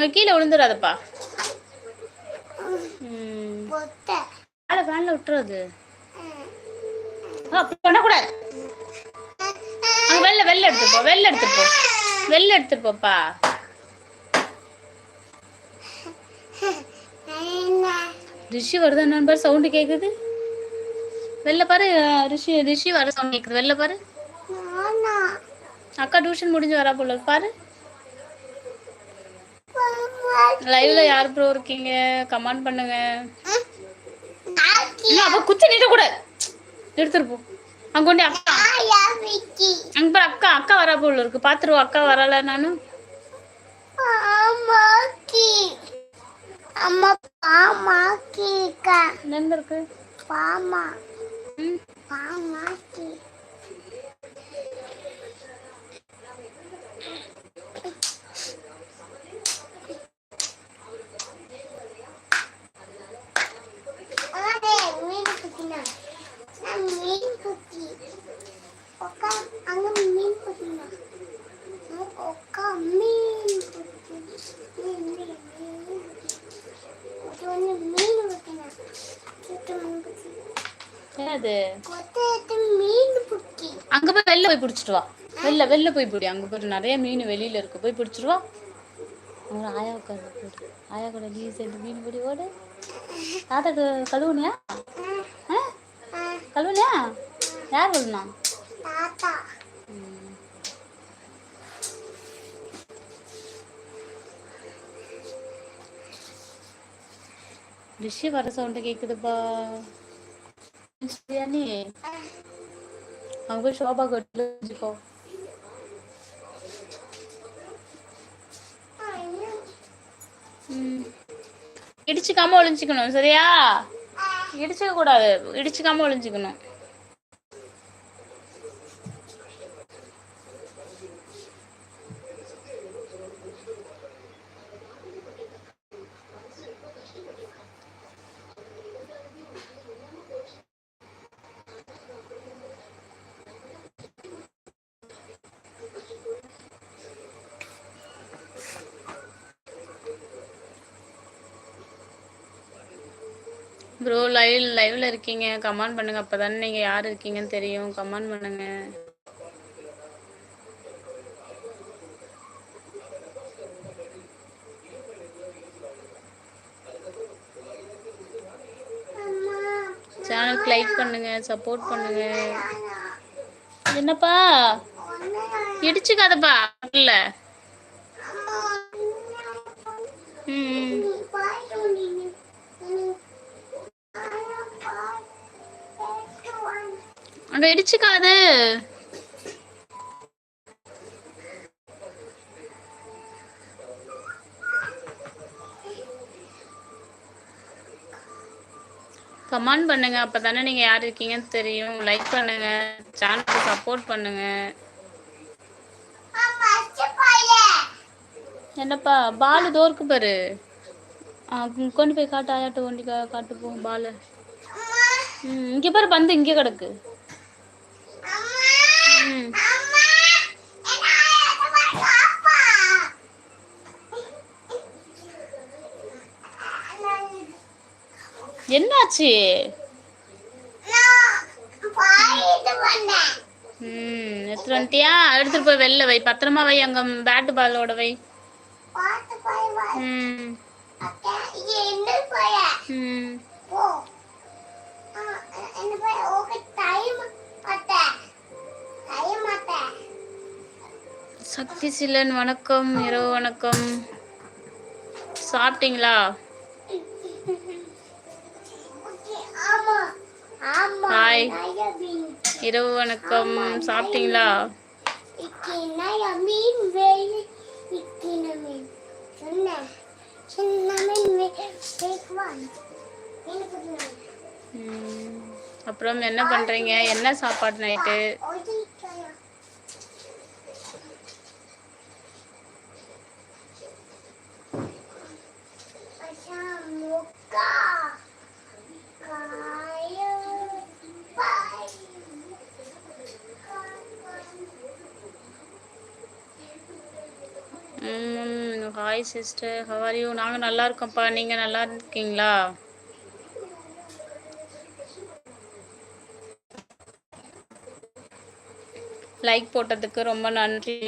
அங்க கீழே விழுந்துடாதப்பா மேலே ஃபேனில் விட்டுறது. பண்ணக்கூடாது அங்கே வெளில வெளில எடுத்துட்டு போ வெளில எடுத்துட்டு போ. வெளில எடுத்துட்டு போப்பா. என்ன? ரிஷி வருதா என்னன்னு பாரு சவுண்டு கேட்குது வெளில பாரு ரிஷி ரிஷி வர சவுண்ட் கேட்குது வெளில பாரு. அக்கா டியூஷன் முடிஞ்சு வரா போல. பாரு. லைவ்ல யார் ப்ரோ இருக்கீங்க? கமெண்ட் பண்ணுங்க. அப்ப குத்தி நிட்ட கூட. எடுத்துட்டு போ. அங்க கொண்டு அக்கா அங்க பாரு அக்கா அக்கா வரா போல இருக்கு. பாத்துருவோம் அக்கா வரல நானு. அம்மா பாமாக்கிக்கா எங்க இருக்கு. பாமா ம். பாமாக்கி அடே மீன் குத்தினா நான் மீன் குத்தி ஒக்கா அங்க மீன் குத்தினா ஒக்கா மீன் குத்தி மீன் மீன் மீன் குத்தி ஒன்று மீன் குத்தினா சுட்டு மீன் குத்தி என்னது? அங்க போய் வெளில போய் பிடிச்சிட்டு வா. வெளில வெளில போய் பிடி. அங்க போய் நிறைய மீன் வெளியில இருக்கு. போய் பிடிச்சிட்டு வா. அவங்க ஆயா உட்காந்து போடு. ஆயா கூட நீ சேர்ந்து மீன் பிடி ஓடு. தாத்தாக்கு கழுவுனியா? கழுவுனியா? யார் கழுவுனா? தாத்தா. ரிஷி வர சவுண்டு கேக்குதுப்பா. சோபா கட்டில வச்சுக்கோ ம். இடிச்சுக்காம ஒளிஞ்சுக்கணும் சரியா இடிச்சுக்க கூடாது இடிச்சுக்காம ஒளிஞ்சுக்கணும் ப்ரோ லைவ் லைவ்ல இருக்கீங்க. கமெண்ட் பண்ணுங்க. அப்பதானே நீங்க யார் இருக்கீங்கன்னு தெரியும். கமெண்ட் பண்ணுங்க. சேனலுக்கு லைக் பண்ணுங்க. சப்போர்ட் பண்ணுங்க. என்னப்பா? இடிச்சுக்காதப்பா. இல்ல. ம். அங்க இடிச்சுக்காது. கமெண்ட் பண்ணுங்க அப்பதானே நீங்க யார் இருக்கீங்கன்னு தெரியும். லைக் பண்ணுங்க சேனலுக்கு சப்போர்ட் பண்ணுங்க. என்னப்பா பாலு தோர்க்கு பாரு. கொண்டு போய் காட்டு ஆயாட்ட கொண்டு காட்டு போ பாலு. இங்கே பாரு பந்து இங்கே கிடக்கு அம்மா ம் அம்மா என்ன ஆயா பாப்பா என்னாச்சு? ம் எடுத்துட்டு வந்துட்டியா? எடுத்துட்டு போய் வெளில வை. பத்திரமா வை அங்க பேட்டு பாலோட வை. ம். ம். சக்தி சிலன் வணக்கம். இரவு வணக்கம். சாப்பிட்டீங்களா ஓகே ஆமா ஆமா Hi. நயா மீன் இரவு வணக்கம் சாப்பிட்டீங்களா இக்கினய மீன் வேய் இக்கின மீன் சொன்ன சின்ன மீன் டேக் ஒன் என்ன ம். அப்புறம் என்ன பண்றீங்க? என்ன சாப்பாடு நைட்டு ஓடி ட்ரையா அச்சா முக்கா காய பாய் ம் ஹாய் சிஸ்டர் ஹவர் யூ நாங்கள் நல்லா இருக்கோம்ப்பா நீங்கள் நல்லா இருக்கீங்களா? லைக் போட்டதுக்கு ரொம்ப நன்றி.